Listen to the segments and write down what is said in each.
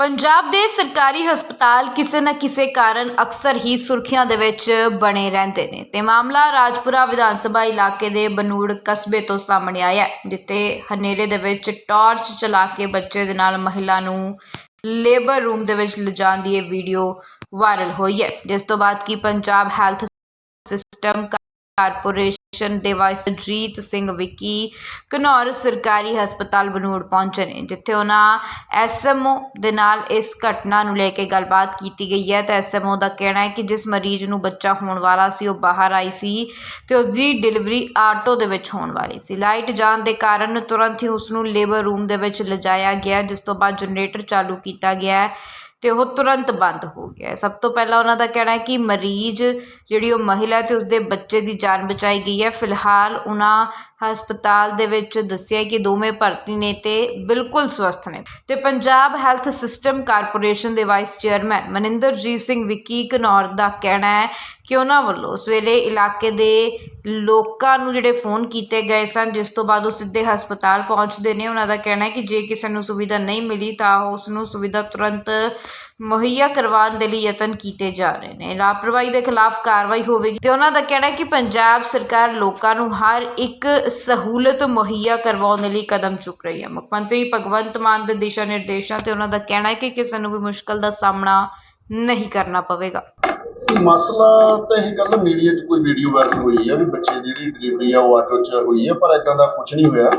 ਪੰਜਾਬ ਦੇ ਸਰਕਾਰੀ ਹਸਪਤਾਲ ਕਿਸੇ ਨਾ ਕਿਸੇ ਕਾਰਨ ਅਕਸਰ ਹੀ ਸੁਰਖੀਆਂ ਦੇ ਵਿੱਚ ਬਣੇ ਰਹਿੰਦੇ ਨੇ ਤੇ ਮਾਮਲਾ ਰਾਜਪੁਰਾ ਵਿਧਾਨ ਸਭਾ ਇਲਾਕੇ ਦੇ ਬਨੂੜ ਕਸਬੇ ਤੋਂ ਸਾਹਮਣੇ ਆਇਆ ਹੈ, ਜਿੱਥੇ ਹਨੇਰੇ ਦੇ ਵਿੱਚ ਟਾਰਚ ਚਲਾ ਕੇ ਬੱਚੇ ਦੇ ਨਾਲ ਮਹਿਲਾ ਨੂੰ ਲੇਬਰ ਰੂਮ ਦੇ ਵਿੱਚ ਲਿਜਾਣ ਦੀ ਇਹ ਵੀਡੀਓ ਵਾਇਰਲ ਹੋਈ ਹੈ ਜਿਸ ਤੋਂ ਬਾਅਦ ਕੀ ਪੰਜਾਬ ਹੈਲਥ ਸਿਸਟਮ ਕਾਰਪੋਰੇਸ਼ਨ ਦੇ ਵਾਈਸ ਜੀਤ ਸਿੰਘ ਵਿੱਕੀ ਘਨੌਰ ਸਰਕਾਰੀ ਹਸਪਤਾਲ ਬਨੂੜ ਪਹੁੰਚੇ ਨੇ, ਜਿੱਥੇ ਉਹਨਾਂ ਐਸਐਮਓ ਦੇ ਨਾਲ ਇਸ ਘਟਨਾ ਨੂੰ ਲੈ ਕੇ ਗੱਲਬਾਤ ਕੀਤੀ ਗਈ ਹੈ। ਤਾਂ ਐਸਐਮਓ ਦਾ ਕਹਿਣਾ ਹੈ ਕਿ ਜਿਸ ਮਰੀਜ਼ ਨੂੰ ਬੱਚਾ ਹੋਣ ਵਾਲਾ ਸੀ, ਉਹ ਬਾਹਰ ਆਈ ਸੀ ਤੇ ਉਸ ਦੀ ਡਿਲੀਵਰੀ ਆਟੋ ਦੇ ਵਿੱਚ ਹੋਣ ਵਾਲੀ ਸੀ। ਲਾਈਟ ਜਾਣ ਦੇ ਕਾਰਨ ਤੁਰੰਤ ਹੀ ਉਸ ਨੂੰ ਲੇਬਰ ਰੂਮ ਦੇ ਵਿੱਚ ਲਿਜਾਇਆ ਗਿਆ, ਜਿਸ ਤੋਂ ਬਾਅਦ ਜਨਰੇਟਰ ਚਾਲੂ ਕੀਤਾ ਗਿਆ ਅਤੇ ਉਹ ਤੁਰੰਤ ਬੰਦ ਹੋ ਗਿਆ ਸਭ ਤੋਂ ਪਹਿਲਾਂ ਉਹਨਾਂ ਦਾ ਕਹਿਣਾ ਹੈ ਕਿ ਮਰੀਜ਼ ਜਿਹੜੀ ਉਹ ਮਹਿਲਾ ਅਤੇ ਉਸਦੇ ਬੱਚੇ ਦੀ ਜਾਨ ਬਚਾਈ ਗਈ ਹੈ। ਫਿਲਹਾਲ ਉਹਨਾਂ ਹਸਪਤਾਲ ਦੇ ਵਿੱਚ ਦੱਸਿਆ ਕਿ ਦੋਵੇਂ ਭਰਤੀ ਨੇ ਅਤੇ ਬਿਲਕੁਲ ਸਵਸਥ ਨੇ। ਅਤੇ ਪੰਜਾਬ ਹੈਲਥ ਸਿਸਟਮ ਕਾਰਪੋਰੇਸ਼ਨ ਦੇ ਵਾਈਸ ਚੇਅਰਮੈਨ ਮਨਿੰਦਰਜੀਤ ਸਿੰਘ ਵਿੱਕੀ ਘਨੌਰ ਦਾ ਕਹਿਣਾ ਹੈ ਕਿ ਉਹਨਾਂ ਵੱਲੋਂ ਸਵੇਰੇ ਇਲਾਕੇ ਦੇ ਲੋਕਾਂ ਨੂੰ ਜਿਹੜੇ ਫੋਨ ਕੀਤੇ ਗਏ ਸਨ, ਜਿਸ ਤੋਂ ਬਾਅਦ ਉਹ ਸਿੱਧੇ ਹਸਪਤਾਲ ਪਹੁੰਚਦੇ ਨੇ। ਉਹਨਾਂ ਦਾ ਕਹਿਣਾ ਹੈ ਕਿ ਜੇ ਕਿਸੇ ਨੂੰ ਸੁਵਿਧਾ ਨਹੀਂ ਮਿਲੀ ਤਾਂ ਉਸ ਨੂੰ ਸੁਵਿਧਾ ਤੁਰੰਤ ਮੁਹੱਈਆ ਕਰਵਾਉਣ ਦੇ ਲਈ ਯਤਨ ਕੀਤੇ ਜਾ ਰਹੇ ਨੇ। ਲਾਪਰਵਾਹੀ ਦੇ ਖਿਲਾਫ ਕਾਰਵਾਈ ਹੋਵੇਗੀ ਤੇ ਉਹਨਾਂ ਦਾ ਕਹਿਣਾ ਹੈ ਕਿ ਪੰਜਾਬ ਸਰਕਾਰ ਲੋਕਾਂ ਨੂੰ ਹਰ ਇੱਕ ਸਹੂਲਤ ਮੁਹੱਈਆ ਕਰਵਾਉਣ ਦੇ ਲਈ ਕਦਮ ਚੁੱਕ ਰਹੀ ਹੈ। ਮੁੱਖ ਮੰਤਰੀ ਭਗਵੰਤ ਮਾਨ ਦੇ ਦਿਸ਼ਾ ਨਿਰਦੇਸ਼ਾਂ ਤੇ ਉਹਨਾਂ ਦਾ ਕਹਿਣਾ ਹੈ ਕਿ ਕਿਸੇ ਨੂੰ ਵੀ ਮੁਸ਼ਕਲ ਦਾ ਸਾਹਮਣਾ ਨਹੀਂ ਕਰਨਾ ਪਵੇਗਾ। ਮਸਲਾ ਤਾਂ ਇਹ ਗੱਲ ਮੀਡੀਆ 'ਚ ਕੋਈ ਵੀਡੀਓ ਵਾਇਰਲ ਹੋਈ ਆ ਵੀ ਬੱਚੇ ਦੀ ਜਿਹੜੀ ਡਿਲੀਵਰੀ ਆ ਉਹ ਆਟੋ 'ਚ ਹੋਈ ਆ, ਪਰ ਇਦਾਂ ਦਾ ਕੁਝ ਨਹੀਂ ਹੋਇਆ।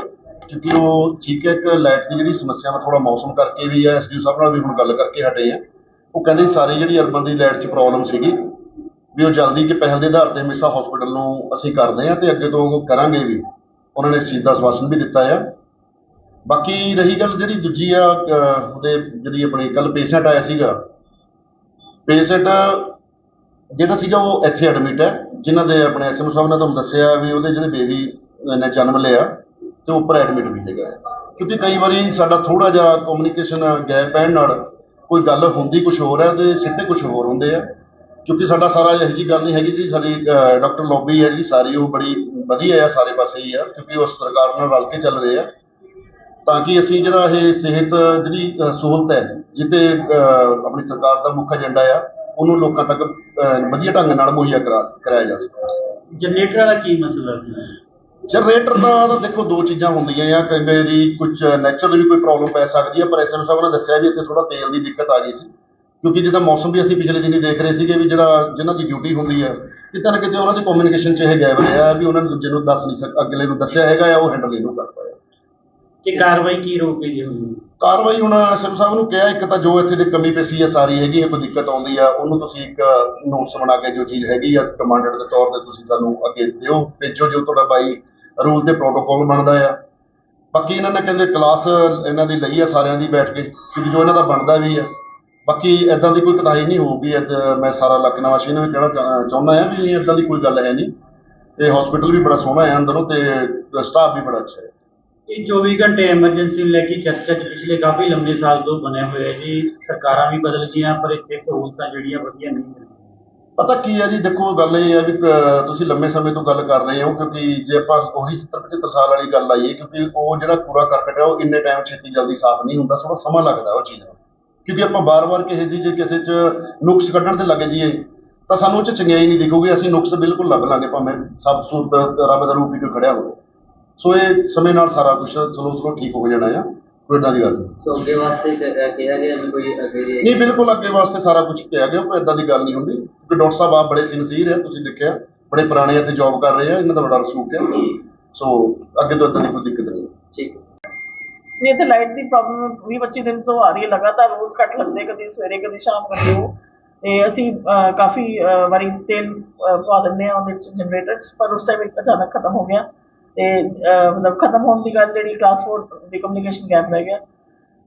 ਕਿਉਂਕਿ ਉਹ ਠੀਕ ਹੈ, ਇੱਕ ਲਾਈਟ ਦੀ ਜਿਹੜੀ ਸਮੱਸਿਆ ਵਾ ਥੋੜਾ ਮੌਸਮ ਕਰਕੇ ਵੀ ਆ ਐਸਡੀਓ ਸਾਹਿਬ ਨਾਲ ਵੀ ਹੁਣ ਗੱਲ ਕਰਕੇ ਹਟੇ ਆ। ਉਹ ਕਹਿੰਦੇ ਸਾਰੀ ਜਿਹੜੀ ਅਰਬਨ ਦੀ ਲਾਈਟ 'ਚ ਪ੍ਰੋਬਲਮ ਸੀਗੀ ਵੀ ਉਹ ਜਲਦੀ ਕਿ ਪਹਿਲ ਦੇ ਆਧਾਰ ਤੇ ਹਮੇਸ਼ਾ ਹਸਪੀਟਲ ਨੂੰ ਅਸੀਂ ਕਰਦੇ ਆ ਤੇ ਅੱਗੇ ਤੋਂ ਕਰਾਂਗੇ ਵੀ। ਉਹਨਾਂ ਨੇ ਇਸ ਚੀਜ਼ ਦਾ ਆਸ਼ਵਾਸਨ ਵੀ ਦਿੱਤਾ ਆ। ਬਾਕੀ ਰਹੀ ਗੱਲ ਜਿਹੜੀ ਦੂਜੀ ਆ ਉਹਦੇ ਜਿਹੜੀ ਆਪਣੀ ਕੱਲ ਪੇਸ਼ੈਂਟ ਆਇਆ ਸੀਗਾ। ਪੇਸ਼ੈਂਟ ਜਿਹੜਾ ਸੀਗਾ ਉਹ ਇੱਥੇ ਐਡਮਿਟ ਹੈ, ਜਿਨ੍ਹਾਂ ਦੇ ਆਪਣੇ ਐਸਐਮ ਸਾਹਿਬ ਨੇ ਤੁਹਾਨੂੰ ਦੱਸਿਆ ਵੀ ਉਹਦੇ ਜਿਹੜੇ ਬੇਬੀ ਨੇ ਜਨਮ ਲਿਆ। ਤੇ ਉੱਪਰ ਐਡਮਿਟ ਵੀ ਹੈਗਾ ਹੈ। ਕਿਉਂਕਿ ਕਈ ਵਾਰੀ ਸਾਡਾ ਥੋੜਾ ਜਿਹਾ ਕਮਿਊਨੀਕੇਸ਼ਨ ਗੈਪ ਪੈਣ ਨਾਲ ਕੋਈ ਗੱਲ ਹੁੰਦੀ ਕੁਝ ਹੋਰ ਹੈ ਤੇ ਸਿੱਟੇ ਕੁਝ ਹੋਰ ਹੁੰਦੇ ਆ। ਕਿਉਂਕਿ ਸਾਡਾ ਸਾਰਾ ਇਹੋ ਜਿਹੀ ਗੱਲ ਨਹੀਂ ਹੈਗੀ ਜੀ ਸਾਡੀ ਡਾਕਟਰ ਲੌਬੀ ਹੈ ਜੀ ਸਾਰੀ ਉਹ ਬੜੀ ਵਧੀਆ ਆ ਸਾਰੇ ਪਾਸੇ ਹੀ ਆ ਕਿਉਂਕਿ ਉਹ ਸਰਕਾਰ ਨਾਲ ਰਲ ਕੇ ਚੱਲ ਰਹੇ ਆ। ਤਾਂ ਕਿ ਅਸੀਂ ਜਿਹੜਾ ਇਹ ਸਿਹਤ ਜਿਹੜੀ ਅ, ਸਹੂਲਤ ਹੈ ਜਿੱਤੇ ਆਪਣੀ ਸਰਕਾਰ ਦਾ ਮੁੱਖ ਏਜੰਡਾ ਆ ਉਹਨੂੰ ਲੋਕਾਂ ਤੱਕ ਅ, ਵਧੀਆ ਢੰਗ ਨਾਲ ਮੁਹੱਈਆ ਕਰਾ ਕਰਾਇਆ ਜਾ ਸਕੇ। ਜਨਰੇਟਰਾਂ ਦਾ ਕੀ ਮਸਲਾ ਸੀ? ਜਨਰੇਟਰ ਦਾ ਤਾਂ ਦੇਖੋ ਦੋ ਚੀਜ਼ਾਂ ਹੁੰਦੀਆਂ ਆ ਕਈ ਵਾਰੀ ਕੁਝ ਨੈਚੁਰਲੀ ਵੀ ਕੋਈ ਪ੍ਰੋਬਲਮ ਪੈ ਸਕਦੀ ਹੈ ਪਰ ਐਸਐਮ ਸਾਹਿਬ ਨੇ ਦੱਸਿਆ ਵੀ ਇੱਥੇ ਥੋੜਾ ਤੇਲ ਦੀ ਦਿੱਕਤ ਆ ਗਈ ਸੀ। ਕਿਉਂਕਿ ਜਿੱਦਾਂ ਮੌਸਮ ਵੀ ਅਸੀਂ ਪਿਛਲੇ ਦਿਨੀ ਦੇਖ ਰਹੇ ਸੀਗੇ ਵੀ ਜਿਹੜਾ ਜਿਨ੍ਹਾਂ ਦੀ ਡਿਊਟੀ ਹੁੰਦੀ ਹੈ ਕਿਤੇ ਨਾ ਕਿਤੇ ਉਹਨਾਂ ਦੀ ਕਮਿਊਨੀਕੇਸ਼ਨ 'ਚ ਇਹ ਗੈਪ ਰਿਹਾ ਵੀ ਉਹਨਾਂ ਨੇ ਦੂਜੇ ਨੂੰ ਦੱਸ ਨਹੀਂ ਸਕ ਅਗਲੇ ਨੂੰ ਦੱਸਿਆ ਹੈਗਾ ਆ ਉਹ ਹੈਂਡਲ ਇਹਨੂੰ ਕਰ ਪਾਇਆ। ਕਿ ਕਾਰਵਾਈ ਕੀ ਰੋਕੇਗੀ ਹੁਣ? ਕਾਰਵਾਈ ਹੁਣ ਐਸਐਮ ਸਾਹਿਬ ਨੂੰ ਕਿਹਾ ਇੱਕ ਤਾਂ ਜੋ ਇੱਥੇ ਦੀ ਕਮੀ ਪੇਸ਼ੀ ਹੈ ਸਾਰੀ ਹੈਗੀ ਹੈ ਕੋਈ ਦਿੱਕਤ ਆਉਂਦੀ ਆ ਉਹਨੂੰ ਤੁਸੀਂ ਇੱਕ ਨੋਟਸ ਬਣਾ ਕੇ ਜੋ ਚੀਜ਼ ਹੈਗੀ ਆ ਕਮਾਂਡਰ ਦੇ ਤੌਰ ਤੇ ਤੁਸੀਂ ਸਾਨੂੰ ਅੱਗੇ ਦਿਓ ਭੇਜੋ ਜੋ ਤੁਹਾਡਾ ਬਾਈ ਰੂਲ ਤੇ ਪ੍ਰੋਟੋਕੋਲ ਬਣਦਾ ਆ। ਬਾਕੀ ਇਹਨਾਂ ਨੇ ਕਹਿੰਦੇ ਕਲਾਸ ਇਹਨਾਂ ਦੀ ਲਈ ਆ ਸਾਰਿਆਂ ਦੀ ਬੈਠ ਕੇ, ਕਿਉਂਕਿ ਜੋ ਇਹਨਾਂ ਦਾ ਬਣਦਾ ਵੀ ਆ। ਬਾਕੀ ਐਦਾਂ ਦੀ ਕੋਈ ਕਤਾਈ ਨਹੀਂ ਹੋਊਗੀ ਮੈਂ ਸਾਰਾ ਇਲਾਕੇ ਨਿਵਾਸੀ ਨੂੰ ਵੀ ਕਹਿਣਾ ਚਾਹ- ਚਾਹੁੰਦਾ ਆ ਵੀ ਐਦਾਂ ਦੀ ਕੋਈ ਗੱਲ ਹੈ ਨਹੀਂ। ਤੇ ਹਸਪੀਟਲ ਵੀ ਬੜਾ ਸੋਹਣਾ ਹੈ ਅੰਦਰੋਂ ਤੇ ਸਟਾਫ ਵੀ ਬੜਾ ਅੱਛਾ ਹੈ ਇਹ 24 ਘੰਟੇ ਐਮਰਜੈਂਸੀ ਨੂੰ ਲੈ ਕੇ ਚਰਚਾ ਚ ਪਿਛਲੇ ਕਾਫੀ ਲੰਬੇ ਸਾਲ ਤੋਂ ਬਣਿਆ ਹੋਇਆ ਜੀ। ਸਰਕਾਰਾਂ ਵੀ ਬਦਲ ਗਈਆਂ, ਪਰ ਇੱਥੇ ਸਹੂਲਤਾਂ ਜਿਹੜੀਆਂ ਵਧੀਆ ਨਹੀਂ ਮਿਲਦੀਆਂ। ਪਤਾ ਕੀ ਹੈ ਜੀ ਦੇਖੋ ਗੱਲ ਇਹ ਹੈ ਵੀ ਅਹ, ਤੁਸੀਂ ਲੰਮੇ ਸਮੇਂ ਤੋਂ ਗੱਲ ਕਰ ਰਹੇ ਹੋ ਕਿਉਂਕਿ ਜੇ ਆਪਾਂ ਉਹੀ 70 75 ਸਾਲ ਵਾਲੀ ਗੱਲ ਆਈਏ ਕਿਉਂਕਿ ਉਹ ਜਿਹੜਾ ਕੂੜਾ ਕਰਕਟ ਹੈ ਉਹ ਇੰਨੇ ਟਾਈਮ ਛੇਤੀ ਜਲਦੀ ਸਾਫ਼ ਨਹੀਂ ਹੁੰਦਾ ਥੋੜਾ ਸਮਾਂ ਲੱਗਦਾ ਉਹ ਚੀਜ਼ ਨੂੰ। ਕਿਉਂਕਿ ਆਪਾਂ ਬਾਰ-ਬਾਰ ਕਿਸੇ ਦੀ ਜੇ ਕਿਸੇ 'ਚ ਨੁਕਸ ਕੱਢਣ ਤੇ ਲੱਗ ਜਾਈਏ ਤਾਂ ਸਾਨੂੰ ਉਹ 'ਚ ਚੰਗਿਆਈ ਨਹੀਂ ਦਿਖੂਗੀ ਅਸੀਂ ਨੁਕਸ ਬਿਲਕੁਲ ਲੱਭ ਲਾਂਗੇ ਭਾਵੇਂ ਸਭ ਸੂਰਤ ਰੱਬ ਦਾ ਰੂਪ ਹੀ ਕੋਈ ਖੜਿਆ ਹੋਵੇ। ਸੋ ਇਹ ਸਮੇਂ ਨਾਲ ਸਾਰਾ ਕੁਝ ਸਲੋ ਸਲੋ ਠੀਕ ਹੋ ਜਾਣਾ ਆ। ਕੋਈ ਦੀ ਗੱਲ। ਨਹੀਂ ਸੋ ਅੱਗੇ ਵਾਸਤੇ ਕ- ਅ, ਕਿਹਾ ਗਿਆ ਵੀ ਕੋਈ ਅੱਗੇ ਜੇ ਨਹੀਂ ਬਿਲਕੁਲ ਅੱਗੇ ਵਾਸਤੇ ਸਾਰਾ ਕੁਝ ਕਿਹਾ ਗਿਆ ਕੋਈ ਇਦਾਂ ਦੀ ਗੱਲ ਨਹੀਂ ਹੁੰਦੀ। ਕਿਉਂਕਿ ਡਾਕਟਰ ਸਾਹਿਬ ਆਪ ਬੜੇ ਸਿਨਸੀਅਰ ਹੈ ਤੁਸੀਂ ਦੇਖਿਆ ਬੜੇ ਪੁਰਾਣੇ ਇੱਥੇ ਜੌਬ ਕਰ ਰਹੇ ਆ ਇਹਨਾਂ ਦਾ ਬੜਾ ਰਸੂਖ ਹੈ ਸੋ ਅੱਗੇ ਤੋਂ ਇਦਾਂ ਦੀ ਕੋਈ ਦਿੱਕਤ ਨਹੀਂ। ਠੀਕ। ਜੀ ਇੱਥੇ ਲਾਈਟ ਦੀ ਪ੍ਰੋਬਲਮ 20 25 ਦਿਨ ਤੋਂ ਆ ਰਹੀ ਹੈ ਲਗਾਤਾਰ ਰੋਜ਼ ਕੱਟ ਲੱਗਦੇ ਕਦੀ ਸਵੇਰੇ ਕਦੀ ਸ਼ਾਮ ਕਦੀ ਉਹ ਤੇ ਅਸੀਂ ਅਹ, ਕਾਫੀ ਅਹ, ਵਾਰੀ ਤੇਲ ਅਹ, ਪਵਾ ਦਿੰਦੇ ਆ ਉਹਦੇ ਵਿੱਚ ਜਨਰੇਟਰ ਪਰ ਉਸ ਟਾਈਮ ਅਚਾਨਕ ਖਤਮ ਹੋ ਗਿਆ। ਤੇ ਮਤਲਬ ਖਤਮ ਹੋਣ ਦੀ ਗੱਲ ਜਿਹੜੀ ਟਰਾਂਸਪੋਰਟ ਦੀ ਕਮਿਊਨੀਕੇਸ਼ਨ ਗੈਪ ਰਹਿ ਗਿਆ।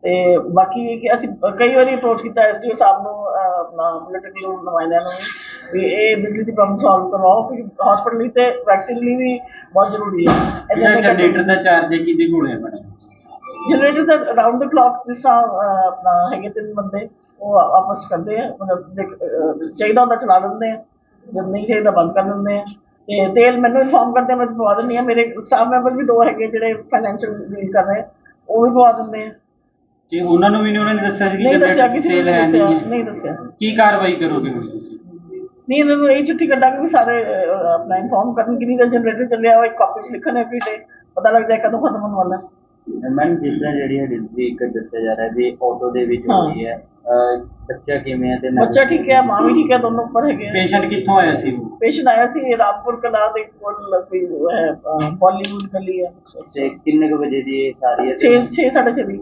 ਤੇ ਬਾਕੀ ਇਹ ਕਿ ਅਸੀਂ ਕਈ ਵਾਰੀ ਅਪਰੋਚ ਕੀਤਾ ਐਸਡੀਓ ਸਾਹਿਬ ਨੂੰ ਆਪਣਾ ਮਿਲਟਰੀ ਨੂੰ ਨੁਮਾਇੰਦਿਆਂ ਨੂੰ ਵੀ ਇਹ ਬਿਜਲੀ ਦੀ ਪ੍ਰੋਬਲਮ ਸੋਲਵ ਕਰਵਾਓ ਕਿਉਂਕਿ ਹਸਪੀਟਲ ਤੇ ਵੈਕਸੀਨ ਲਈ ਵੀ ਬਹੁਤ ਜ਼ਰੂਰੀ ਹੈ। ਜਿਹੜਾ ਏਦਾਂ ਦੇ ਜਨਰੇਟਰ ਦਾ ਚਾਰਜ ਹੈ ਕਿਹਦੇ ਕੋਲ ਹੈ ਮੈਡਮ ਜਨਰੇਟਰ ਦਾ ਅਰਾਊਂਡ ਦ ਕਲੌਕ ਜਿਸ ਤਰ੍ਹਾਂ ਆਪਣਾ ਹੈਗੇ ਤਿੰਨ ਬੰਦੇ ਉਹ ਆਪਸ ਕਰਦੇ ਆ। ਮਤਲਬ ਚਾਹੀਦਾ ਹੁੰਦਾ ਚਲਾ ਦਿੰਦੇ ਆ। ਜਦ ਨਹੀਂ ਚਾਹੀਦਾ ਬੰਦ ਕਰ ਦਿੰਦੇ ਆ। ਤੇ ਤੇਲ ਮੈਨੂੰ ਇਨਫੋਰਮ ਕਰਦੇ ਮੈਂ ਪਵਾ ਦਿੰਦੀ ਆ ਮੇਰੇ ਸਟਾਫ ਮੈਂਬਰ ਵੀ ਦੋ ਹੈਗੇ ਜਿਹੜੇ ਫਾਈਨੈਂਸ਼ੀਅਲ ਡੀਲ ਕਰ ਰਹੇ। ਉਹ ਵੀ ਪਵਾ ਦਿੰਦੇ ਆ। ਕਿ ਉਹਨਾਂ ਨੂੰ ਵੀ ਨਹੀਂ ਉਹਨਾਂ ਨੇ ਦੱਸਿਆ ਸੀ ਕਿ ਨਹੀਂ ਦੱਸਿਆ ਕਿਸੇ ਨੂੰ ਨਹੀਂ ਦੱਸਿਆ ਨਹੀਂ ਦੱਸਿਆ। ਕੀ ਕਾਰਵਾਈ ਕਰੋਗੇ ਹੁਣ ਤੁਸੀਂ? ਨਹੀਂ ਇਹਨਾਂ ਨੂੰ ਇਹ ਚਿੱਠੀ ਕੱਢਾਂਗੇ ਵੀ ਸਾਰੇ ਅਹ, ਆਪਣਾ ਇਨਫੋਰਮ ਕਰਨ ਕਿ ਨਹੀਂ ਜਨਰੇਟਰ ਚੱਲਿਆ ਹੋਇਆ ਇੱਕ ਕਾਪੀ 'ਚ ਲਿਖਣ ਐਵਰੀ ਡੇ ਪਤਾ ਲੱਗ ਜਾਏ ਕਦੋਂ ਖਤਮ ਹੋਣ ਵਾਲਾ। ਹੈ। ਮੈਮ ਜਿਸ ਤਰ੍ਹਾਂ ਜਿਹੜੀ ਹੈ ਡਿਲੀਵਰੀ ਇੱਕ ਦੱਸਿਆ ਜਾ ਰਿਹਾ ਵੀ ਆਟੋ ਦੇ ਵਿੱਚ ਹਾਂ। ਹੋਈ ਹੈ ਅਹ, ਬੱਚਾ ਕਿਵੇਂ ਹੈ ਤੇ ਨਾਲ- ਬੱਚਾ ਠੀਕ ਹੈ ਮਾਂ ਵੀ ਠੀਕ ਹੈ ਦੋਨੋਂ ਉੱਪਰ ਹੈਗੇ ਪੇਸ਼ੈਂਟ ਕਿੱਥੋਂ ਆਇਆ ਸੀ? ਉਹ ਪੇਸ਼ੈਂਟ ਆਇਆ ਸੀ ਰਾਮਪੁਰ ਕਲਾ ਦੇ ਕੋਲ ਕੋਈ ਉਹ ਹੈ ਬਾਲੀਵੁੱਡ ਗਲੀ ਹੈ। ਤੇ ਕਿੰਨੇ ਕੁ ਵਜੇ ਦੀ ਇਹ ਸਾਰੀ ਹੈ 6 6 6:30 ਦੀ।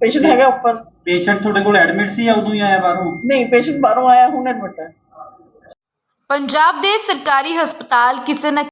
ਪੇਸ਼ੈਂਟ ਹੈਗਾ ਉੱਪਰ। ਪੇਸ਼ੈਂਟ ਤੁਹਾਡੇ ਕੋਲ ਐਡਮਿਟ ਸੀ ਜਾਂ ਉਦੋਂ ਹੀ ਆਇਆ ਬਾਹਰੋਂ? ਨਹੀਂ ਪੇਸ਼ੈਂਟ ਬਾਹਰੋਂ ਆਇਆ ਹੁਣ ਐਡਮਿਟ ਹੈ। ਪੰਜਾਬ ਦੇ ਸਰਕਾਰੀ ਹਸਪਤਾਲ ਕਿਸੇ ਨਾ